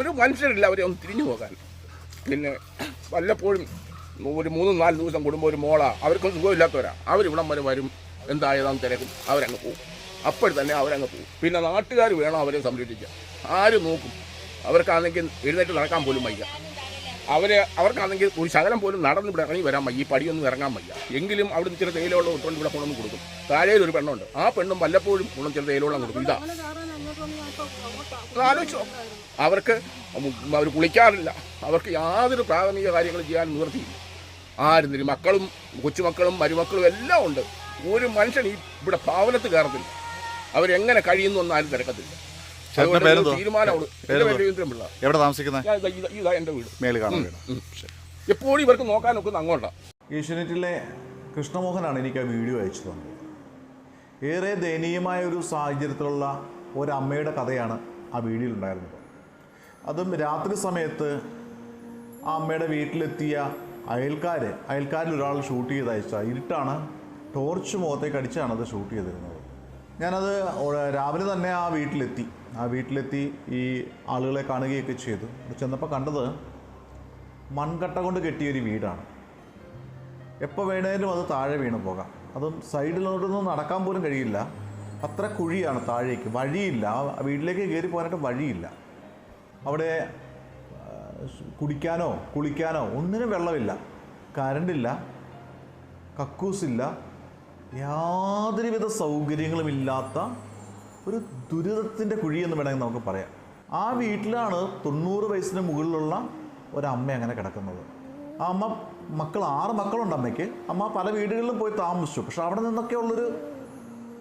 ഒരു മനുഷ്യരില്ല അവരെ ഒന്ന് തിരിഞ്ഞു പോകാൻ പിന്നെ വല്ലപ്പോഴും ഒരു മൂന്നും നാല് ദിവസം കൂടുമ്പോൾ ഒരു മോള അവർക്കൊന്നും സുഖമില്ലാത്തവരാ. അവരിവിടം വരെ വരും എന്തായതാന്ന് തിരക്കും അവരങ്ങ് പോകും അപ്പോൾ തന്നെ അവരങ്ങ് പോകും പിന്നെ നാട്ടുകാർ വേണം അവരെ സംരക്ഷിക്കാൻ. ആര് നോക്കും? അവർക്കാണെങ്കിൽ എഴുന്നേറ്റ് നടക്കാൻ പോലും വയ്യ. അവരെ അവർക്കാണെങ്കിൽ ഒരു ശകലം പോലും നടന്ന് ഇവിടെ ഇറങ്ങി വരാൻ വയ്യ ഈ പടിയൊന്നും ഇറങ്ങാൻ വയ്യ. എങ്കിലും അവിടെ ചില തേയിലുള്ള ഇട്ടുകൊണ്ട് ഇവിടെ കൊണ്ടൊന്നും കൊടുക്കും. താഴെ ഒരു പെണ്ണുണ്ട്. ആ പെണ്ണും വല്ലപ്പോഴും കൊണ്ടും ചില തേയിലുള്ള കൊടുക്കും. ഇതാ. ആലോചിച്ച്. അവർക്ക് അവർ കുളിക്കാറില്ല. അവർക്ക് യാതൊരു പ്രാഥമിക കാര്യങ്ങളും ചെയ്യാൻ നിവൃത്തിയില്ല. ആരും മക്കളും കൊച്ചുമക്കളും മരുമക്കളും എല്ലാം ഉണ്ട്. ഒരു മനുഷ്യൻ ഈ ഇവിടെ ഭാവനത്ത് കയറത്തില്ല. അവരെങ്ങനെ കഴിയുന്നു എന്ന് ആരും തിരക്കത്തില്ല. എവിടെ താമസിക്കുന്നത്? ഇതാ- എന്റെ വീട്. കാണാൻ എപ്പോഴും ഇവർക്ക് നോക്കാൻ നോക്കുന്ന അങ്ങോട്ടാണ്. ഏഷ്യനെറ്റിലെ കൃഷ്ണമോഹനാണ് എനിക്ക് ആ വീഡിയോ അയച്ചു തന്നത്. ഏറെ ദയനീയമായ ഒരു സാഹചര്യത്തിലുള്ള ഒരമ്മയുടെ കഥയാണ് ആ വീഡിയോയിൽ ഉണ്ടായിരുന്നത്. അതും രാത്രി സമയത്ത് ആ അമ്മയുടെ വീട്ടിലെത്തിയ അയൽക്കാർ അയൽക്കാരിൽ ഒരാൾ ഷൂട്ട് ചെയ്ത് അയച്ച. ഇരുട്ടാണ് ടോർച്ച് മുഖത്തേക്ക് അടിച്ചാണ് അത് ഷൂട്ട് ചെയ്തിരുന്നത്. ഞാനത് രാവിലെ തന്നെ ആ വീട്ടിലെത്തി. ആ വീട്ടിലെത്തി ഈ ആളുകളെ കാണുകയൊക്കെ ചെയ്തു. ചെന്നപ്പോൾ കണ്ടത് മൺകട്ട കൊണ്ട് കെട്ടിയൊരു വീടാണ്. എപ്പോൾ വേണേലും അത് താഴെ വീണ് പോകാം. അതും സൈഡിലോട്ടൊന്നും നടക്കാൻ പോലും കഴിയില്ല. അത്ര കുഴിയാണ് താഴേക്ക്. വഴിയില്ല. ആ വീട്ടിലേക്ക് കയറി പോകാനായിട്ട് വഴിയില്ല. അവിടെ കുടിക്കാനോ കുളിക്കാനോ ഒന്നിനും വെള്ളമില്ല. കരണ്ടില്ല. കക്കൂസില്ല. യാതൊരുവിധ സൗകര്യങ്ങളുമില്ലാത്ത ഒരു ദുരിതത്തിന്റെ കുഴി എന്ന് വേണമെങ്കിൽ നമുക്ക് പറയാം. ആ വീട്ടിലാണ് തൊണ്ണൂറ് വയസ്സിന് മുകളിലുള്ള ഒരമ്മ അങ്ങനെ കിടക്കുന്നത്. ആ അമ്മ മക്കൾ ആറ് മക്കളുണ്ട് അമ്മയ്ക്ക്. അമ്മ പല വീടുകളിലും പോയി താമസിച്ചു. പക്ഷെ അവിടെ നിന്നൊക്കെ ഉള്ളൊരു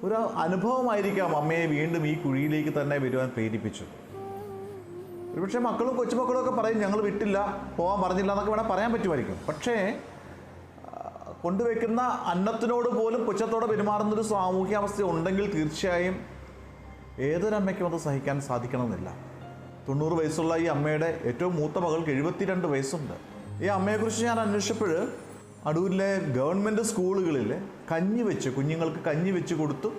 ഒരു അനുഭവമായിരിക്കാം അമ്മയെ വീണ്ടും ഈ കുഴിയിലേക്ക് തന്നെ വരുവാൻ പ്രേരിപ്പിച്ചത് ഒരുപക്ഷെ മക്കളും കൊച്ചുമക്കളും ഒക്കെ പറയും ഞങ്ങൾ വിട്ടില്ല പോകാൻ പറഞ്ഞില്ല എന്നൊക്കെ വേണേൽ പറയാൻ പറ്റുമായിരിക്കും. പക്ഷേ കൊണ്ടുവയ്ക്കുന്ന അന്നത്തിനോട് പോലും പുച്ഛത്തോടെ പെരുമാറുന്നൊരു സാമൂഹ്യാവസ്ഥ ഉണ്ടെങ്കിൽ തീർച്ചയായും ഏതൊരമ്മയ്ക്കും അത് സഹിക്കാൻ സാധിക്കണമെന്നില്ല. തൊണ്ണൂറ് വയസ്സുള്ള ഈ അമ്മയുടെ ഏറ്റവും മൂത്ത മകൾക്ക് എഴുപത്തിരണ്ട് വയസ്സുണ്ട്. ഈ അമ്മയെക്കുറിച്ച് ഞാൻ അന്വേഷിച്ചപ്പോൾ അടൂരിലെ ഗവൺമെന്റ് സ്കൂളുകളിൽ കഞ്ഞി വെച്ച് കുഞ്ഞുങ്ങൾക്ക് കഞ്ഞി വെച്ച് കൊടുത്തു.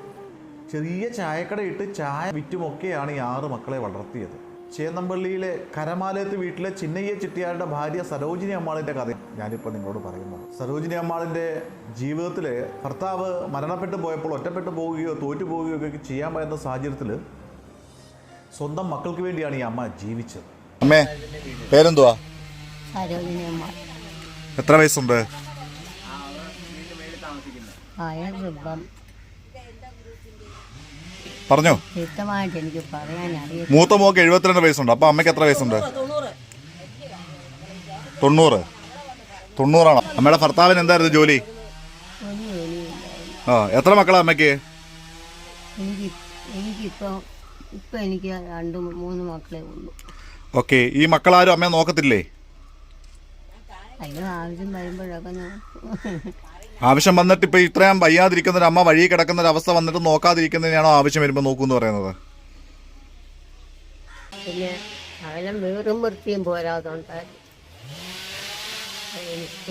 ചെറിയ ചായക്കടയിട്ട് ചായ വിറ്റുമൊക്കെയാണ് ഈ ആറ് മക്കളെ വളർത്തിയത്. ചേന്നമ്പള്ളിയിലെ കരമാലയത്ത് വീട്ടിലെ ചിന്നയ്യ ചിട്ടിയാരുടെ ഭാര്യ സരോജിനി അമ്മാളിന്റെ കഥ ഞാനിപ്പോൾ നിങ്ങളോട് പറയുന്നത്. സരോജിനി അമ്മാളിന്റെ ജീവിതത്തിൽ ഭർത്താവ് മരണപ്പെട്ടു പോയപ്പോൾ ഒറ്റപ്പെട്ടു പോവുകയോ തോറ്റു പോവുകയോ ഒക്കെ ചെയ്യാൻ പറ്റുന്ന സാഹചര്യത്തിൽ സ്വന്തം മക്കൾക്ക് വേണ്ടിയാണ് ഈ അമ്മ ജീവിച്ചത്. അമ്മേ പേരെന്തുവാ? സരോജിനി അമ്മ എത്ര വയസ്സുണ്ട്? പറഞ്ഞോ? വ്യക്തമായിട്ട് എനിക്ക് പറയാൻ മൂത്ത മോക്ക് എഴുപത്തിരണ്ട് വയസ്സുണ്ട്. അപ്പൊ അമ്മയ്ക്ക് എത്ര വയസ്സുണ്ട്? തൊണ്ണൂറ്. തൊണ്ണൂറാണോ? അമ്മയുടെ ഭർത്താവിന് എന്തായിരുന്നു ജോലി? ആ എത്ര മക്കളാ അമ്മയ്ക്ക്? എനിക്ക് എനിക്കിപ്പോൾ ഇപ്പം എനിക്ക് രണ്ട് മൂന്ന് മക്കളെ ഉള്ളൂ. ഓക്കെ ഈ മക്കളാരും അമ്മയെ നോക്കത്തില്ലേ? അയ്യോ ആവശ്യം വരുമ്പോഴൊക്കെ ആവശ്യം വന്നിട്ട് ഇപ്പൊ ഇത്രയും വയ്യാതിരിക്കുന്ന ഒരു അമ്മ വഴി കിടക്കുന്ന ഒരു അവസ്ഥ വന്നിട്ട് നോക്കാതിരിക്കുന്നതിനാണോ ആവശ്യം വരുമ്പോൾ നോക്കൂന്ന് പറയുന്നത്? പിന്നെ അകലം വീറും വൃത്തിയും പോരാതുകൊണ്ട്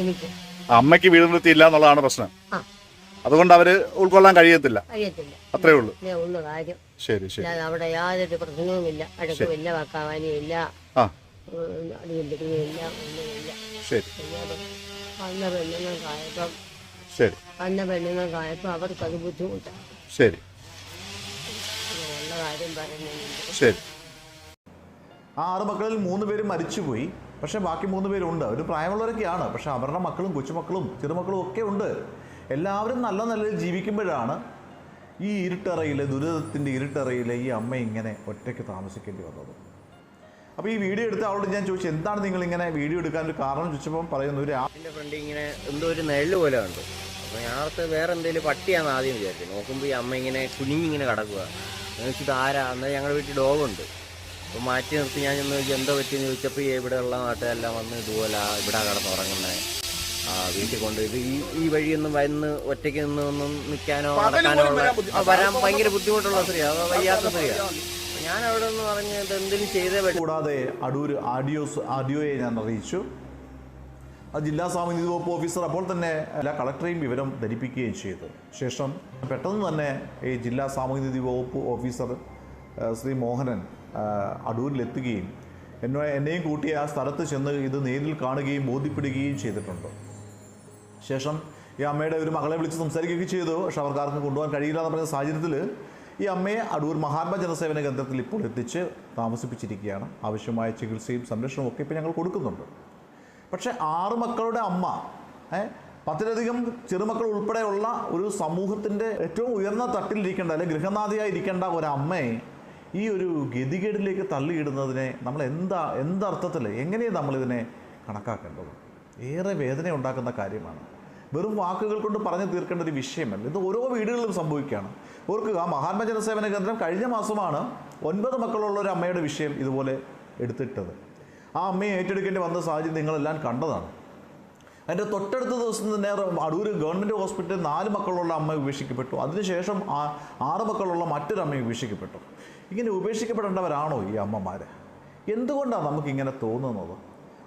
എനിക്ക് അമ്മയ്ക്ക് വീട് വൃത്തി ഇല്ല എന്നുള്ളതാണ് പ്രശ്നം. ആ. അതുകൊണ്ട് അവർ ഉൾക്കൊള്ളാൻ കഴിയത്തില്ല. അറിയത്തില്ല അത്രേ ഉള്ളൂ. ഇതേ ഉള്ളു കാര്യം. ശരി ശരി. ഞാൻ അവിടെ യാതൊരു പ്രശ്നവുമില്ല ഇല്ല. വക്കാവാനിയില്ല ആ. അടിയില്ല ഒന്നുമില്ല. ശരി. പിന്നെ വന്ന പെണ്ണുങ്ങൾക്കായപ്പം ശരി. വന്ന പെണ്ണുങ്ങൾക്കായപ്പോൾ അവർക്കത് ബുദ്ധിമുട്ടാണ് ശരി. ഉള്ള കാര്യം പറയുന്നുണ്ട് ശരി. ആ ആറ് മക്കളിൽ മൂന്ന് പേര് മരിച്ചുപോയി. പക്ഷേ ബാക്കി മൂന്ന് പേരുണ്ട്. അവർ പ്രായമുള്ളവരൊക്കെയാണ്. പക്ഷേ അവരുടെ മക്കളും കൊച്ചുമക്കളും ചെറുമക്കളും ഒക്കെ ഉണ്ട്. എല്ലാവരും നല്ല നിലയിൽ ജീവിക്കുമ്പോഴാണ് ഈ ഇരുട്ടറയിൽ ദുരിതത്തിന്റെ ഇരുട്ടറയിൽ ഈ അമ്മ ഇങ്ങനെ ഒറ്റയ്ക്ക് താമസിക്കേണ്ടി വന്നത്. അപ്പോൾ ഈ വീഡിയോ എടുത്ത് അവളോട് ഞാൻ ചോദിച്ചു എന്താണ് നിങ്ങൾ ഇങ്ങനെ വീഡിയോ എടുക്കാൻ ഒരു കാരണം? ചോദിച്ചപ്പം പറയുന്നു ഒരു ആ- എന്റെ ഫ്രണ്ട് ഇങ്ങനെ എന്തോ ഒരു നെല്ല് പോലെ കണ്ടു. അപ്പോൾ ഞാനത്തെ വേറെ എന്തെങ്കിലും പട്ടിയാന്ന് ആദ്യം വിചാരിച്ചു. നോക്കുമ്പോൾ ഈ അമ്മ ഇങ്ങനെ കുനിഞ്ഞിങ്ങനെ കിടക്കുക ഇത് ആരാ? എന്നാൽ ഞങ്ങളുടെ വീട്ടിൽ ഡോഗുണ്ട്. അപ്പോൾ മാറ്റി നിർത്തി ഞാൻ ചെന്ന് എന്താ എന്തോ പറ്റിയെന്ന് ചോദിച്ചപ്പോൾ ഈ ഇവിടെയുള്ള നാട്ടുകാരെല്ലാം വന്ന് ഇതുപോലെ ഇവിടെ കടന്നുറങ്ങുന്നത് ആ വീട്ടിൽ കൊണ്ട് ഇത് ഈ ഈ വഴിയൊന്നും വന്ന് ഒറ്റയ്ക്ക് നിന്ന് ഒന്നും നിൽക്കാനോ നടക്കാനോ ഉള്ള വരാൻ ഭയങ്കര ബുദ്ധിമുട്ടുള്ള സ്ത്രീയാണ് അത് വയ്യാത്ത സ്ത്രീയാണ് ഞാൻ അവിടെ നിന്ന് പറഞ്ഞ് എന്തെങ്കിലും ചെയ്തേ കൂടാതെ അടൂർ ആഡിയോസ് ആഡിയോയെ ഞാൻ അറിയിച്ചു. ആ ജില്ലാ സാമൂഹ്യ വകുപ്പ് ഓഫീസർ അപ്പോൾ തന്നെ എല്ലാ കളക്ടറേയും വിവരം ധരിപ്പിക്കുകയും ചെയ്തു. ശേഷം പെട്ടെന്ന് തന്നെ ഈ ജില്ലാ സാമൂഹിക നീതി വകുപ്പ് ഓഫീസർ ശ്രീ മോഹനൻ അടൂരിലെത്തുകയും എന്നെ എന്നെയും കൂട്ടി ആ സ്ഥലത്ത് ചെന്ന് ഇത് നേരിൽ കാണുകയും ബോധ്യപ്പെടുകയും ചെയ്തിട്ടുണ്ട്. ശേഷം ഈ അമ്മയുടെ ഒരു മകളെ വിളിച്ച് സംസാരിക്കുകയൊക്കെ ചെയ്തു. പക്ഷെ അവർക്ക് ആർക്കും കൊണ്ടുപോകാൻ കഴിയില്ല എന്ന് പറഞ്ഞ സാഹചര്യത്തിൽ ഈ അമ്മയെ അടൂർ മഹാത്മാ ജനസേവന കേന്ദ്രത്തിൽ ഇപ്പോൾ എത്തിച്ച് താമസിപ്പിച്ചിരിക്കുകയാണ്. ആവശ്യമായ ചികിത്സയും സംരക്ഷണവും ഒക്കെ ഇപ്പോൾ ഞങ്ങൾ കൊടുക്കുന്നുണ്ട്. പക്ഷേ ആറ് മക്കളുടെ അമ്മ പത്തിലധികം ചെറുമക്കൾ ഉൾപ്പെടെയുള്ള ഒരു സമൂഹത്തിന്റെ ഏറ്റവും ഉയർന്ന തട്ടിലിരിക്കേണ്ട അല്ലെങ്കിൽ ഗൃഹനാഥിയായി ഇരിക്കേണ്ട ഒരു അമ്മയെ ഈ ഒരു ഗതികേടിലേക്ക് തള്ളിയിടുന്നതിനെ നമ്മൾ എന്താ എന്തർത്ഥത്തിൽ എങ്ങനെയാണ് നമ്മളിതിനെ കണക്കാക്കേണ്ടത്? ഏറെ വേദന ഉണ്ടാക്കുന്ന കാര്യമാണ്. വെറും വാക്കുകൾ കൊണ്ട് പറഞ്ഞു തീർക്കേണ്ട ഒരു വിഷയമല്ല. ഇത് ഓരോ വീടുകളിലും സംഭവിക്കുകയാണ്. ഓർക്കുക മഹാത്മജനസേവന കേന്ദ്രം കഴിഞ്ഞ മാസമാണ് ഒൻപത് മക്കളുള്ള ഒരു അമ്മയുടെ വിഷയം ഇതുപോലെ എടുത്തിട്ടത്. ആ അമ്മയെ ഏറ്റെടുക്കേണ്ടി വന്ന സാഹചര്യം നിങ്ങളെല്ലാം കണ്ടതാണ്. അതിന്റെ തൊട്ടടുത്ത ദിവസം തന്നെ അടൂർ ഗവൺമെന്റ് ഹോസ്പിറ്റലിൽ നാല് മക്കളുള്ള അമ്മ ഉപേക്ഷിക്കപ്പെട്ടു. അതിനുശേഷം ആ ആറ് മക്കളുള്ള മറ്റൊരു അമ്മ ഉപേക്ഷിക്കപ്പെട്ടു. ഇങ്ങനെ ഉപേക്ഷിക്കപ്പെടേണ്ടവരാണോ ഈ അമ്മമാർ എന്തുകൊണ്ടാണ് നമുക്കിങ്ങനെ തോന്നുന്നത്?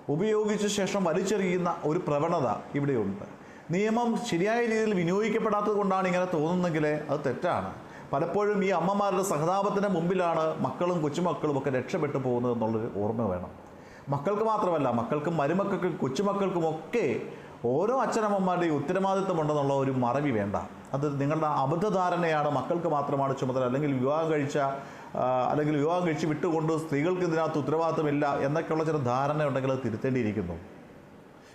ഉപയോഗിച്ച ശേഷം വലിച്ചെറിയുന്ന ഒരു പ്രവണത ഇവിടെയുണ്ട്. നിയമം ശരിയായ രീതിയിൽ വിനിയോഗിക്കപ്പെടാത്തത് കൊണ്ടാണ് ഇങ്ങനെ തോന്നുന്നെങ്കിൽ അത് തെറ്റാണ്. പലപ്പോഴും ഈ അമ്മമാരുടെ സഹതാപത്തിന് മുമ്പിലാണ് മക്കളും കൊച്ചുമക്കളും ഒക്കെ രക്ഷപ്പെട്ടു പോകുന്നത് എന്നുള്ളൊരു ഓർമ്മ വേണം. മക്കൾക്ക് മാത്രമല്ല മക്കൾക്കും മരുമക്കൾക്കും കൊച്ചുമക്കൾക്കും ഒക്കെ ഓരോ അച്ഛനമ്മമാരുടെയും ഉത്തരവാദിത്വം ഉണ്ടെന്നുള്ള ഒരു മറവി വേണ്ട. അത് നിങ്ങളുടെ അബദ്ധധാരണയാണ് മക്കൾക്ക് മാത്രമാണ് ചുമതല. അല്ലെങ്കിൽ വിവാഹം കഴിച്ച അല്ലെങ്കിൽ വിവാഹം കഴിച്ച് വിട്ടുകൊണ്ട് സ്ത്രീകൾക്ക് ഇതിനകത്ത് ഉത്തരവാദിത്തമില്ല എന്നൊക്കെയുള്ള ചില ധാരണ ഉണ്ടെങ്കിൽ അത് തിരുത്തേണ്ടിയിരിക്കുന്നു.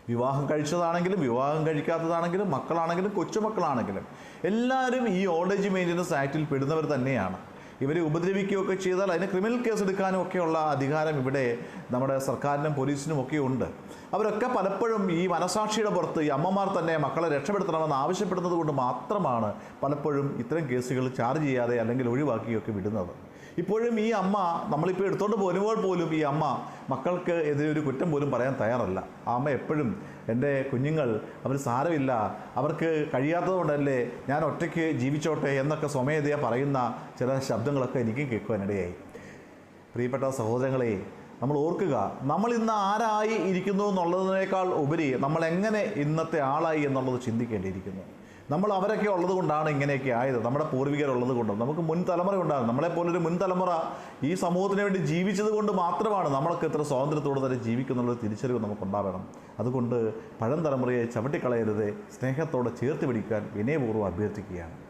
വിവാഹം കഴിച്ചതാണെങ്കിലും വിവാഹം കഴിക്കാത്തതാണെങ്കിലും മക്കളാണെങ്കിലും കൊച്ചുമക്കളാണെങ്കിലും എല്ലാവരും ഈ ഓൾഡ് ഏജ് മെയിന്റനൻസ് ആക്റ്റിൽ പെടുന്നവർ തന്നെയാണ്. ഇവരെ ഉപദ്രവിക്കുകയൊക്കെ ചെയ്താൽ അതിന് ക്രിമിനൽ കേസ് എടുക്കാനും ഒക്കെയുള്ള അധികാരം ഇവിടെ നമ്മുടെ സർക്കാരിനും പോലീസിനും ഒക്കെ ഉണ്ട്. അവരൊക്കെ പലപ്പോഴും ഈ മനസാക്ഷിയുടെ പുറത്ത് ഈ അമ്മമാർ തന്നെ മക്കളെ രക്ഷപ്പെടുത്തണമെന്ന് ആവശ്യപ്പെടുന്നത് കൊണ്ട് മാത്രമാണ് പലപ്പോഴും ഇത്തരം കേസുകൾ ചാർജ് ചെയ്യാതെ അല്ലെങ്കിൽ ഒഴിവാക്കിയൊക്കെ വിടുന്നത്. ഇപ്പോഴും ഈ അമ്മ നമ്മളിപ്പോൾ എടുത്തോണ്ട് പോരുമ്പോൾ പോലും ഈ അമ്മ മക്കൾക്ക് എതിരെ ഒരു കുറ്റം പോലും പറയാൻ തയ്യാറല്ല. ആ അമ്മ എപ്പോഴും എന്റെ കുഞ്ഞുങ്ങൾ അവർ സാരമില്ല അവർക്ക് കഴിയാത്തതുകൊണ്ടല്ലേ ഞാൻ ഒറ്റയ്ക്ക് ജീവിച്ചോട്ടെ എന്നൊക്കെ സ്വമേധയാ പറയുന്ന ചില ശബ്ദങ്ങളൊക്കെ എനിക്കും കേൾക്കുവാനിടയായി. പ്രിയപ്പെട്ട സഹോദരങ്ങളെ നമ്മൾ ഓർക്കുക നമ്മൾ ഇന്ന് ആരായി ഇരിക്കുന്നു എന്നുള്ളതിനേക്കാൾ ഉപരി നമ്മൾ എങ്ങനെ ഇന്നത്തെ ആളായി എന്നുള്ളത് ചിന്തിക്കേണ്ടിയിരിക്കുന്നു. നമ്മൾ അവരൊക്കെ ഉള്ളത് കൊണ്ടാണ് ഇങ്ങനെയൊക്കെ ആയത്. നമ്മുടെ പൂർവികരുള്ളത് കൊണ്ടും നമുക്ക് മുൻ തലമുറ ഉണ്ടാകും നമ്മളെപ്പോലൊരു മുൻ തലമുറ ഈ സമൂഹത്തിന് വേണ്ടി ജീവിച്ചത് കൊണ്ട് മാത്രമാണ് നമ്മളൊക്കെ ഇത്ര സ്വാതന്ത്ര്യത്തോടെ തന്നെ ജീവിക്കുന്നുള്ളൊരു തിരിച്ചറിവ് നമുക്കുണ്ടാവണം. അതുകൊണ്ട് പഴം തലമുറയെ ചവിട്ടിക്കളയരുത് സ്നേഹത്തോടെ ചേർത്ത് പിടിക്കാൻ വിനയപൂർവം അഭ്യർത്ഥിക്കുകയാണ്.